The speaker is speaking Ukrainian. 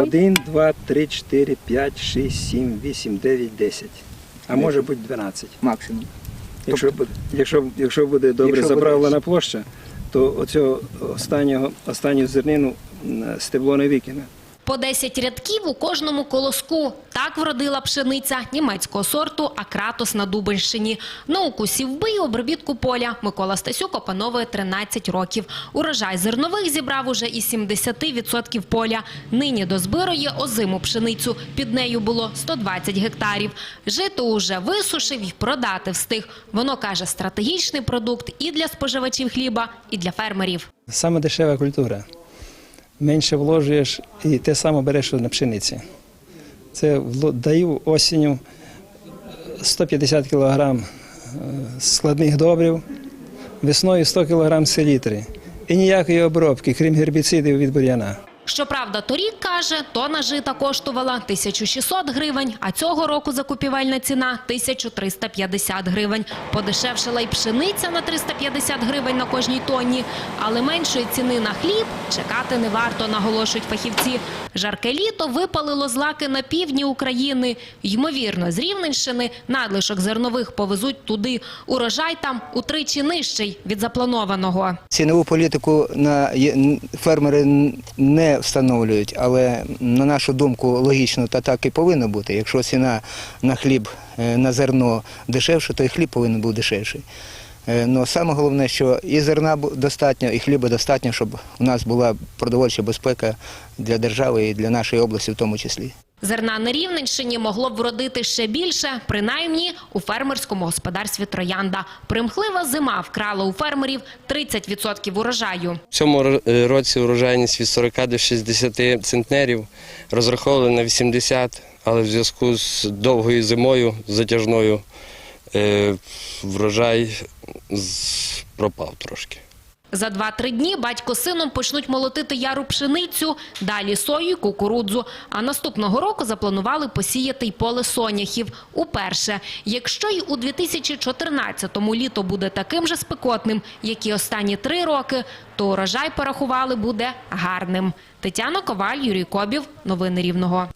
Один, два, три, чотири, п'ять, шість, сім, вісім, дев'ять, десять. А може бути 12. максимум. Якщо буде, якщо, якщо буде добре Якщо буде- заправлена площа, то оцього останнього, останню зернину м, стебло не викине. По 10 рядків у кожному колоску. Так вродила пшениця німецького сорту Акратос на Дубенщині. Науку сівби і обробітку поля Микола Стасюк опановує 13 років. Урожай зернових зібрав уже із 70% поля. Нині дозбирує озиму пшеницю. Під нею було 120 гектарів. Жито уже висушив і продати встиг. Воно, каже, стратегічний продукт і для споживачів хліба, і для фермерів. Саме дешева культура. Менше вложуєш і те саме береш на пшениці. Це даю осінню 150 кг складних добрів, весною 100 кг селітри. І ніякої обробки, крім гербіцидів від бур'яна. Щоправда, торік, каже, тонна жита коштувала 1600 гривень, а цього року закупівельна ціна 1350 гривень. Подешевшила й пшениця на 350 гривень на кожній тонні. Але меншої ціни на хліб чекати не варто, наголошують фахівці. Жарке літо випалило злаки на півдні України. Ймовірно, з Рівненщини надлишок зернових повезуть туди. Урожай там утричі нижчий від запланованого. Цінову політику на фермери не встановлюють, але на нашу думку логічно та так і повинно бути. Якщо ціна на хліб, е, на зерно дешевше, то і хліб повинен бути дешевший. Е, Но саме головне, що і зерна достатньо, і хліба достатньо, щоб у нас була продовольча безпека для держави і для нашої області в тому числі. Зерна на Рівненщині могло б вродити ще більше, принаймні у фермерському господарстві Троянда. Примхлива зима вкрала у фермерів 30% урожаю. В цьому е, році урожайність від 40 до 60 центнерів розраховували на 80, але в зв'язку з довгою зимою затяжною врожай з- пропав трошки. За 2-3 дні батько з сином почнуть молотити яру пшеницю, далі сою, й кукурудзу. А наступного року запланували посіяти й поле соняхів. Уперше, якщо й у 2014-му літо буде таким же спекотним, як і останні три роки, то урожай порахували буде гарним. Тетяна Коваль, Юрій Кобів. Новини Рівного.